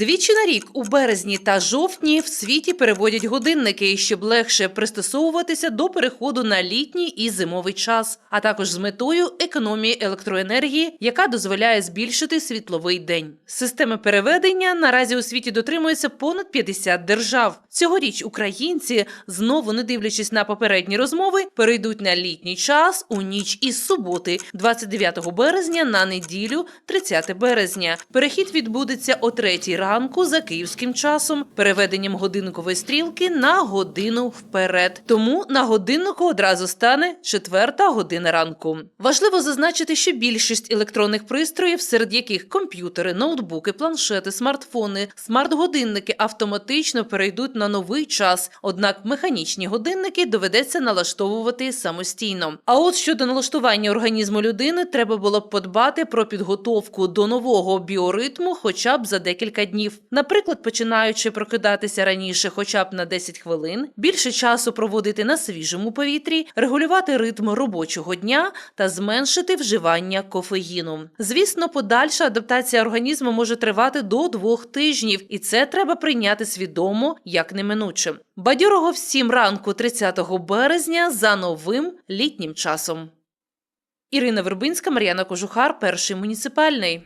Двічі на рік у березні та жовтні в світі переводять годинники, щоб легше пристосовуватися до переходу на літній і зимовий час, а також з метою економії електроенергії, яка дозволяє збільшити світловий день. Системи переведення наразі у світі дотримується понад 50 держав. Цьогоріч українці, знову не дивлячись на попередні розмови, перейдуть на літній час у ніч із суботи, 29 березня на неділю, 30 березня. Перехід відбудеться о 3 ранку за київським часом, переведенням годинникової стрілки на годину вперед. Тому на годиннику одразу стане 4 година ранку. Важливо зазначити, що більшість електронних пристроїв, серед яких комп'ютери, ноутбуки, планшети, смартфони, смарт-годинники автоматично перейдуть на новий час. Однак механічні годинники доведеться налаштовувати самостійно. А от щодо налаштування організму людини, треба було б подбати про підготовку до нового біоритму хоча б за декілька днів. Наприклад, починаючи прокидатися раніше, хоча б на 10 хвилин, більше часу проводити на свіжому повітрі, регулювати ритм робочого дня та зменшити вживання кофеїну. Звісно, подальша адаптація організму може тривати до двох тижнів, і це треба прийняти свідомо як неминуче. Бадьорого всім ранку 30 березня за новим літнім часом. Ірина Вербинська, Мар'яна Кожухар, перший муніципальний.